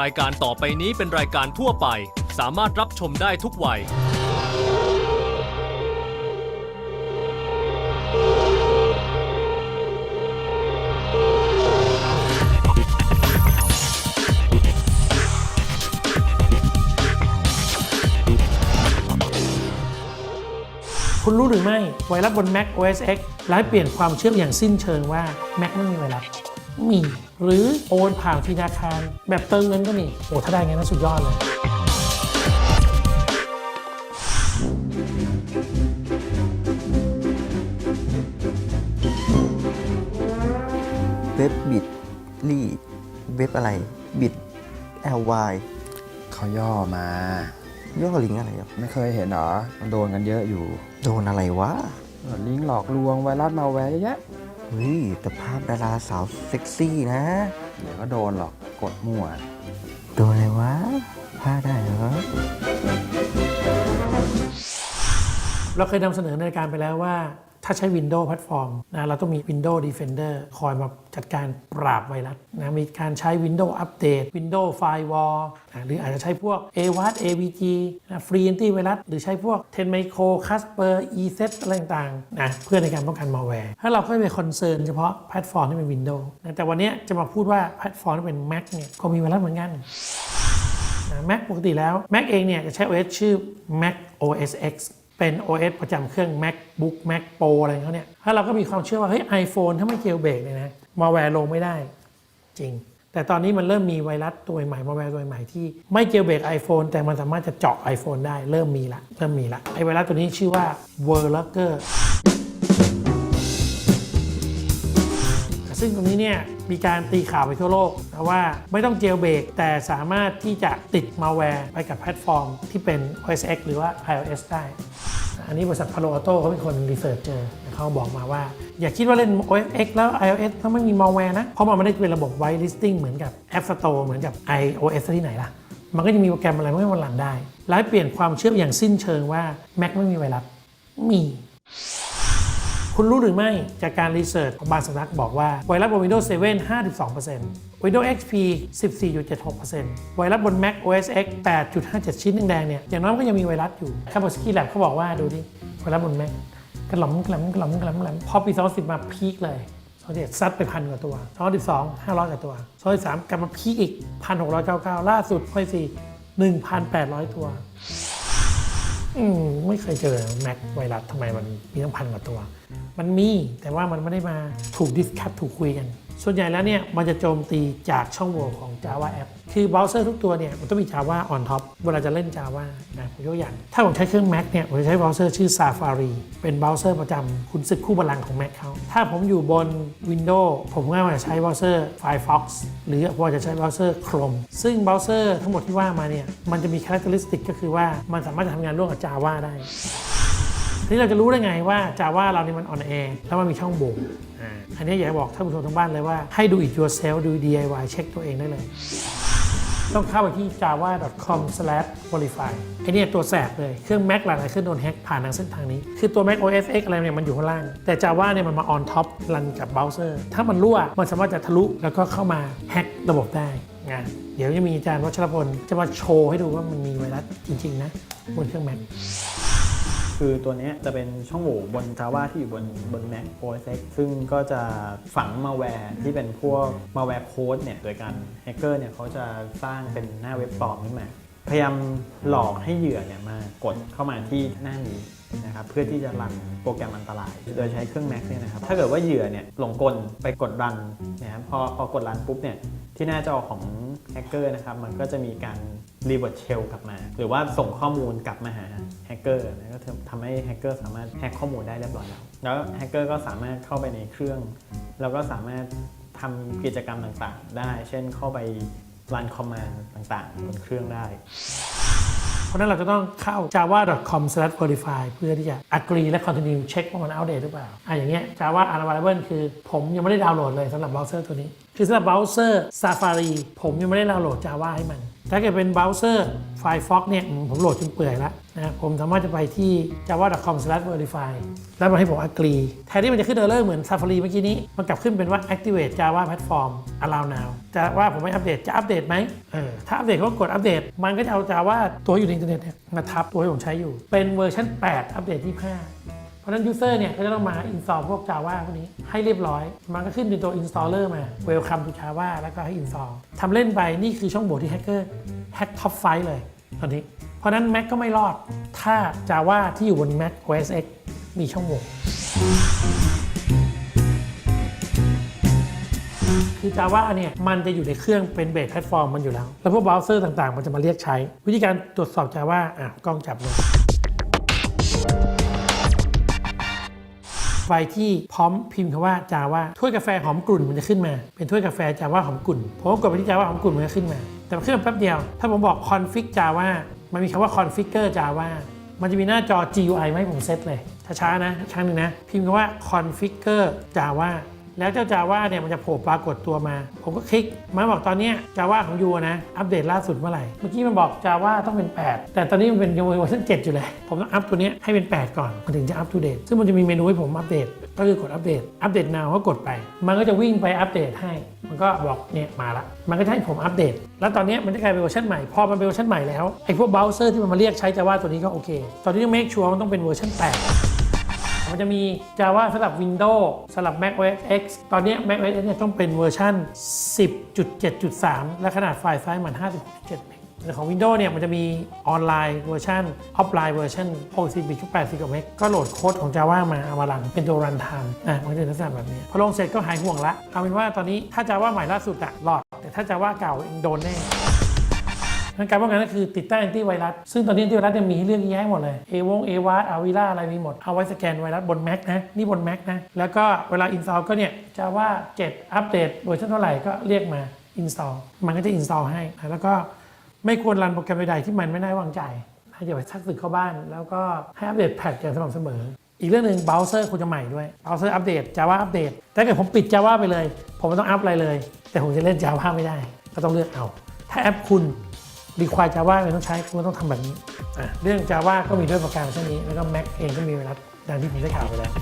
รายการต่อไปนี้เป็นรายการทั่วไป สามารถรับชมได้ทุกวัย คุณรู้หรือไม่ไวรัสบน Mac OS X ร้ายเปลี่ยนความเชื่ออย่างสิ้นเชิงว่า Mac ไม่มีไวรัส มี หรือโอนผ่านธนาคาร แบบเติมเงินก็มีโอ้ถ้าได้ไงน่าสุดยอดเลยเว็บบิดลี่เว็บอะไรบิด ly เขาย่อมา ย่อลิงก์อะไรครับไม่เคยเห็นเหรอมันโดนกันเยอะอยู่ โดนอะไรวะ ลิงก์หลอกลวงไวรัสมาแวร์เยอะแยะ เฮ้ยแต่ภาพดาราสาวเซ็กซี่นะ เดี๋ยวก็โดนหรอกกดมั่ว โดนอะไรวะพลาดได้เหรอ เราเคยนำเสนอในรายการไปแล้วว่า ถ้าใช้ Windows แพลตฟอร์มนะเราต้องมี Windows Defender คอยมาจัดการปราบไวรัสนะมีการใช้ Windows Update Windows Firewall นะหรืออาจจะใช้พวก AWAT AVG นะ Free Anti Virus หรือใช้พวก Tenmicro Casper ESET อะไรต่างๆนะเพื่อในการป้องกัน malware ถ้าเราก็ไปคอนเซิร์นเฉพาะแพลตฟอร์มที่เป็น Windows นะแต่วันนี้จะมาพูดว่าแพลตฟอร์มที่เป็น Mac เนี่ยก็มีไวรัสเหมือนกันนะ Mac ปกติแล้ว Mac เองเนี่ยจะใช้ OS ชื่อ Mac OS X เป็น OS ประจำเครื่อง MacBook Mac Pro อะไรของเขาเนี่ยถ้าเราก็มีความเชื่อว่าเฮ้ย iPhone ถ้าไม่เจลเบรกเนี่ยนะมาแวร์ลงไม่ได้จริง แต่ตอนนี้มันเริ่มมีไวรัสตัวใหม่มาแวร์ตัวใหม่ที่ไม่เจลเบรก iPhone แต่มันสามารถจะเจาะ iPhone ได้เริ่มมีละเริ่มมีละไอไวรัสตัวนี้ชื่อว่า w o r l o g e r ซึ่งตรงนี้เนี่ยมีการตีข่าวไปทั่วโลกนะว่าไม่ต้องเจลเบรกแต่สามารถที่จะติดมาแวร์ไปกับแพลตฟอร์มที่เป็น OS X หรือว่า iOS ได้ อันนี้บริษัท Palo Alto เขาเป็นคนรีเสิร์ชเจอเขาบอกมาว่า อย่าคิดว่าเล่น OS X แล้ว iOS ต้องไม่มีมาแวร์นะ เพราะมันไม่ได้เป็นระบบ white listing เหมือนกับ App Store เหมือนกับ iOS ที่ไหนล่ะ มันก็จะมีโปรแกรมอะไรไม่ให้มันรันได้ร้ายเปลี่ยนความเชื่ออย่างสิ้นเชิงว่า Mac ไม่มีไวรัสมีคุณรู้หรือไม่จากการรีเสิร์ชของบางสำนักบอกว่าไวรัสบน Windows 7 52% Windows XP 14.76%ไวรัสบน Mac OS X 8.57 ชิ้นแดงๆเนี่ยอย่างน้อยมันก็ยังมีไวรัสอยู่คาบสกี้แลบเขาบอกว่าดูดิไวรัสบน Mac กระหล่ำกระหล่ำกระหล่ำกระหล่ำกระหล่ำพอปี 2010 มาพีคเลย2011ซัดไปพันกว่าตัว2012 500กว่าตัว2013กลับมาพีคอีก 1,699 ล่าสุด2014 1,800 ตัวอืมไม่เคยเจอแม็กไวรัสทำไมมันมีตั้งพันกว่าตัว มันมีแต่ว่ามันไม่ได้มาถูกดิสคัทถูกคุยกัน ส่วนใหญ่แล้วเนี่ยมันจะโจมตีจากช่องโหว่ของ Java App คือเบราว์เซอร์ทุกตัวเนี่ยมันต้องมี Java on top เวลาจะเล่น Java นะผมยกตัวอย่าง ถ้าผมใช้เครื่อง Mac เนี่ยผมจะใช้เบราว์เซอร์ชื่อ Safari เป็นเบราว์เซอร์ประจำคุณศึกคู่บัลลังก์ของ Mac เขาถ้าผมอยู่บน Windows ผมก็จะใช้เบราว์เซอร์ Firefox หรือผมจะใช้เบราว์เซอร์ Chrome ซึ่งเบราว์เซอร์ทั้งหมดที่ว่ามาเนี่ยมันจะมีคุณลักษณะก็คือว่ามันสามารถจะทำงานร่วมกับ Java ได้ นี้เราจะรู้ได้ไงว่า Java เรานี่มัน on air แล้วมันมีช่องโหว่อ่าอันนี้อยากจะบอกท่านผู้ชมทั้งบ้านเลยว่าให้ดู it yourself ดู DIY เช็คตัวเองได้เลย ต้องเข้าไปที่ java.com/verify ไอเนี่ยตัวแสบเลย เครื่อง Mac หลายๆเครื่องโดนแฮ็กผ่านทางเส้นทางนี้ คือตัว Mac OS X อะไรเนี่ยมันอยู่ข้างล่าง แต่ Java เนี่ยมันมา on top รันกับเบราว์เซอร์ ถ้ามันรั่ว มันสามารถจะทะลุแล้วก็เข้ามาแฮ็กระบบได้นะเดี๋ยวจะมีอาจารย์วัชรพลจะมาโชว์ให้ดูว่ามันมีไวรัสจริง ๆ นะบนเครื่อง Mac คือตัวนี้จะเป็นช่องโหว่บน Java ที่อยู่บนบน Mac OS X ซึ่งก็จะฝังมาแวร์ที่เป็นพวกมาแวร์โค้ดเนี่ยโดยการแฮกเกอร์เนี่ยเขาจะสร้างเป็นหน้าเว็บปลอมขึ้นมาพยายามหลอกให้เหยื่อเนี่ยมากดเข้ามาที่หน้านี้ นะครับเพื่อที่จะรันโปรแกรมอันตราย โดยใช้เครื่อง Mac เนี่ยนะครับถ้าเกิดว่าเหยื่อเนี่ยหลงกลไปกดรันนะครับพอพอกดรันปุ๊บเนี่ยที่หน้าจอของแฮกเกอร์นะครับมันก็จะมีการรีเวิร์ s เชลกลับมา หรือว่าส่งข้อมูลกลับมาหาแฮกเกอร์นะก็ทำให้แฮกเกอร์สามารถแฮกข้อมูลได้เรียบร้อยแล้ว แล้วแฮกเกอร์ก็สามารถเข้าไปในเครื่อง แล้วก็สามารถทำกิจกรรมต่างๆ ได้ เช่นเข้าไปรันคอมมานด์ต่างๆ บนเครื่องได้ ราะนั้นเราจะต้องเข้า java.com/verify เพื่อที่จะ agree และ continue เช็คว่ามันอัปเดตหรือเปล่าอะอย่างเงี้ย java unavailable คือผมยังไม่ได้ดาวน์โหลดเลยสำหรับเบราว์เซอร์ตัวนี้ คือสำหรับเบราว์เซอร์ Safari ผมยังไม่ได้ดาวน์โหลด Java ให้มัน ถ้าเกิดเป็นเบราว์เซอร์ Firefox เนี่ยผมโหลดจนเปื่อยแล้วนะผมสามารถจะไปที่ java.com/verify แล้วมันให้ผม agree แทนที่มันจะขึ้น error เหมือน Safari เมื่อกี้นี้ มันกลับขึ้นเป็นว่า activate Java platform allow now จะว่าผมไม่อัปเดตจะอัปเดตไหมเออถ้าอัปเดตก็กดอัปเดต มันก็จะเอา Java ตัวอยู่ในอินเทอร์เน็ตเนี่ยมาทับตัวที่ผมใช้อยู่ เป็นเวอร์ชัน8 อัปเดต 25 เพราะฉะนั้น user เนี่ยก็จะต้องมา install พวก Java พวกนี้ให้เรียบร้อย มันก็ขึ้นเป็นตัว installer มา welcome to Java แล้วก็ให้ install ทำเล่นไปนี่คือช่องโหว่ที่ hacker hack top 5เลยตอนนี้ เพราะฉะนั้น Mac ก็ไม่รอด ถ้า Java ที่อยู่บน Mac OS X มีช่องโหว่คือ Java เนี่ยมันจะอยู่ในเครื่องเป็นเบสแพลตฟอร์มมันอยู่แล้ว แล้วพวกเบราว์เซอร์ต่างๆ มันจะมาเรียกใช้ วิธีการตรวจสอบ Java อะกล้องจับเลย ไฟที่พร้อมพิมพ์คำว่าจาว่าถ้วยกาแฟหอมกลุ่นมันจะขึ้นมา เป็นถ้วยกาแฟจาว่าหอมกลุ่นผมกดไปที่จาว่าหอมกลุ่นมันจะขึ้นมา แต่มันขึ้นมาแป๊บเดียว ถ้าผมบอกคอนฟิกจาว่ามันมีคำว่าคอนฟิกเกอร์จาว่ามันจะมีหน้าจอ GUI มาให้ผมเซตเลยช้าๆนะช้าหนึ่งนะ พิมพ์คำว่า configure Java แล้วเจ้า Java เนี่ยมันจะโผล่ปรากฏตัวมา ผมก็คลิกมันบอกตอนนี้ย Java ของยูนะ อัปเดตล่าสุดเมื่อไหร่ เมื่อกี้มันบอก Java ต้องเป็น 8 แต่ตอนนี้มันเป็นยังเวอร์ชัน7อยู่เลย ผมต้องอัปตัวนี้ให้เป็น 8 ก่อนมันถึงจะอัป to date ซึ่งมันจะมีเมนูให้ผมอัปเดต ก็คือกดอัปเดต อัปเดต now ก็กดไป มันก็จะวิ่งไปอัปเดตให้ มันก็บอกเนี่ยมาละ มันก็จะให้ผมอัปเดต แล้วตอนนี้มันจะกลายเป็นเวอร์ชันใหม่ พอมันเป็นเวอร์ชันใหม่แล้วไอ้พวกเบราว์เซอร์ที่มันมาเรียกใช้ Java ตัวนี้ก็โอเค ตอนนี้ต้อง make sure มันต้องเป็นเวอร์ชัน8 มันจะมี Java สำหรับ Windows สำหรับ Mac OS X ตอนนี้ Mac OS X เนี่ยต้องเป็นเวอร์ชัน10.7.3 และขนาดไฟล์ไซส์มัน56.7เมกแต่ของ Windows เนี่ยมันจะมีออนไลน์เวอร์ชันออฟไลน์เวอร์ชัน60บิต80กว่าเมกก็โหลดโค้ดของ Java มาเอามารันเป็นตัว run time อะมันจะเป็นลักษณะแบบนี้ พอลงเสร็จก็หายห่วงละเอาเป็นว่าตอนนี้ถ้า Java ใหม่ล่าสุดอะรอด แต่ถ้า Java เก่าโดนแน่ งั้นการป้องกันก็คือติดตั้งแอนตี้ไวรัส ซึ่งตอนนี้แอนตี้ไวรัสเนี่ยมีให้เลือกเยอะแยะหมดเลยเอวงเอวาอาวิล่าอะไรมีหมด เอาไว้สแกนไวรัสบน Mac นะ นี่บน Mac นะ แล้วก็เวลา install ก็เนี่ยจะว่า 7 อัปเดตเวอร์ชันเท่าไหร่ก็เรียกมา install มันก็จะ install ให้ แล้วก็ไม่ควรรันโปรแกรมใดๆที่มันไม่น่าไว้วางใจให้อย่าไปทักสึกเข้าบ้าน แล้วก็ให้อัปเดตแพทอย่างสม่ำเสมอ อีกเรื่องหนึ่งเบราว์เซอร์ควรจะใหม่ด้วยเบราว์เซอร์อัปเดต Java อัปเดตถ้าเกิดผมปิด Java ไปเลย ผมไม่ต้องอัปอะไรเลย แต่ผมจะเล่น Java ไม่ได้ ก็ต้องเลือกเอา ถ้าแอปคุณ รีควายจาว่ามันต้องใช้คุณต้องทำแบบนี้เรื่องจาว่าก็มีด้วยประการเช่นนี้ แล้วก็ Mac เองก็มีไวรัดดังที่ผมได้กล่าวไปแล้ว